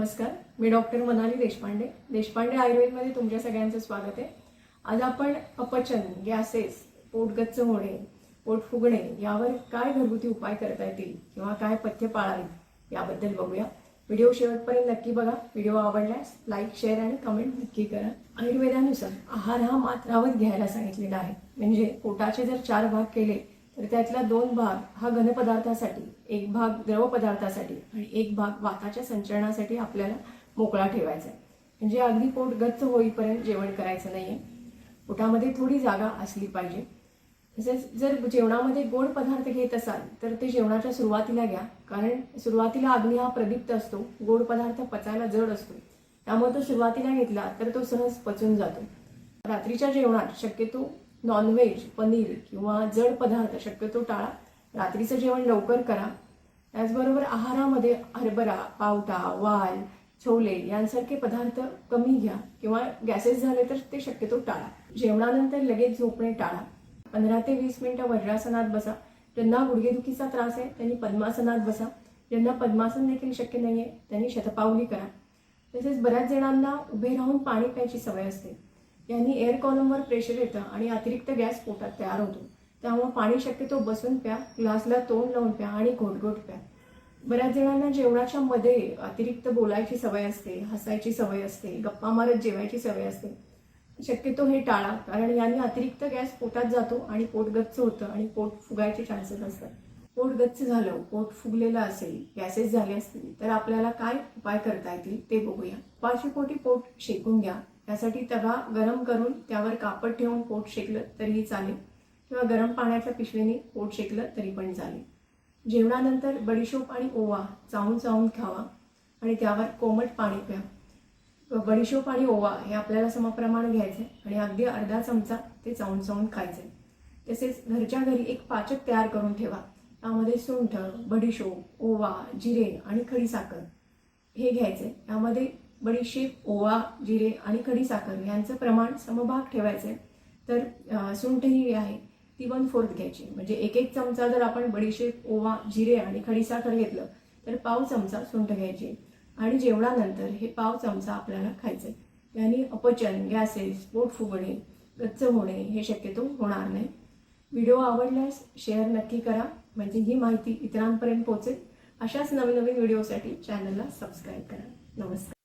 नमस्कार मी डॉक्टर मनाली देशपांडे. देशपांडे आयुर्वेदमध्ये तुमच्या सगळ्यांचं स्वागत आहे. आज आपण अपचन गॅसेस पोट गच्च होणे पोट फुगणे यावर काय घरगुती उपाय करता येतील किंवा काय पथ्य पाळावीत याबद्दल बघूया. व्हिडिओ शेवटपर्यंत नक्की बघा. व्हिडिओ आवडल्यास लाईक शेअर आणि कमेंट नक्की करा. आयुर्वेदानुसार आहार हा मात्रावर घ्यायला सांगितलेला आहे. म्हणजे पोटाचे जर चार भाग केले तर त्यातला दोन भाग हा घनपदार्थासाठी एक भाग द्रव पदार्थासाठी आणि एक भाग वाताच्या संचरणासाठी आपल्याला मोकळा ठेवायचा आहे. म्हणजे अगदी पोट गच्च होईपर्यंत जेवण करायचं नाही आहे पोटामध्ये थोडी जागा असली पाहिजे. तसेच जर जेवणामध्ये गोड पदार्थ घेत असाल तर ते जेवणाच्या सुरुवातीला घ्या. कारण सुरुवातीला अग्नी हा प्रदीप्त असतो. गोड पदार्थ पचायला जड असतो. त्यामुळे तो सुरुवातीला घेतला तर तो सहज पचून जातो. रात्रीच्या जेवणात शक्यतो नॉनव्हेज पनीर किंवा जड पदार्थ शक्यतो टाळा. रात्रीचं जेवण लवकर करा. त्याचबरोबर आहारामध्ये हरभरा पावटा वाल छोले यांसारखे पदार्थ कमी घ्या किंवा गॅसेस झाले तर ते शक्यतो टाळा. जेवणानंतर लगेच झोपणे टाळा. पंधरा ते वीस मिनिटं वज्रासनात बसा. ज्यांना गुडघेदुखीचा त्रास आहे त्यांनी पद्मासनात बसा. ज्यांना पद्मासन देखील शक्य नाही आहे त्यांनी शतपावली करा. तसेच बऱ्याच जणांना उभे राहून पाणी प्यायची सवय असते. यांनी एअर कॉलमवर प्रेशर येतं आणि अतिरिक्त गॅस पोटात तयार होतो. त्यामुळे पाणी शक्यतो बसून प्या ग्लासला तोंड लावून प्या आणि घोटघोट प्या. बऱ्याच जणांना जेवणाच्या मध्ये अतिरिक्त बोलायची सवय असते हसायची सवय असते गप्पा मारत जेवायची सवय असते. शक्यतो हे टाळा कारण यांनी अतिरिक्त गॅस पोटात जातो आणि पोट गच्च होतं आणि पोट फुगायचे चान्सेस असतात. पोट गच्च झालं पोट फुगलेलं असेल गॅसेस झाले असतील तर आपल्याला काय उपाय करता येतील ते बघूया. पाचशे पोट शेकून घ्या. त्यासाठी तवा गरम करून त्यावर कापड ठेवून पोट शेकलं तरीही चालेल. किंवा गरम पाण्याच्या पिशवीने पोट शेकलं तरी पण चालेल. जेवणानंतर बडीशोप आणि ओवा चावून चावून खावा आणि त्यावर कोमट पाणी प्या. बडीशोप आणि ओवा हे आपल्याला समप्रमाण घ्यायचे आणि अगदी अर्धा चमचा ते चावून चावून खायचे. तसेच घरच्या घरी एक पाचक तयार करून ठेवा. त्यामध्ये सुंठ बडीशोप ओवा जिरे आणि खडीसाखर हे घ्यायचे. त्यामध्ये बडीशेप ओवा जिरे आणि खडीसाखर यांचं प्रमाण समभाग ठेवायचं आहे तर सुंठ ही आहे ती वन फोर्थ घ्यायची. म्हणजे एक एक चमचा जर आपण बडीशेप ओवा जिरे आणि खडीसाखर घेतलं तर पाव चमचा सुंठ घ्यायची. आणि जेवणानंतर हे पाव चमचा आपल्याला खायचं आहे याने अपचन गॅसेस पोट फुगणे गच्च होणे हे शक्यतो होणार नाही. व्हिडिओ आवडल्यास शेअर नक्की करा. म्हणजे ही माहिती इतरांपर्यंत पोहोचेल. अशाच नवीन नवीन व्हिडिओसाठी चॅनलला सबस्क्राईब करा. नमस्कार.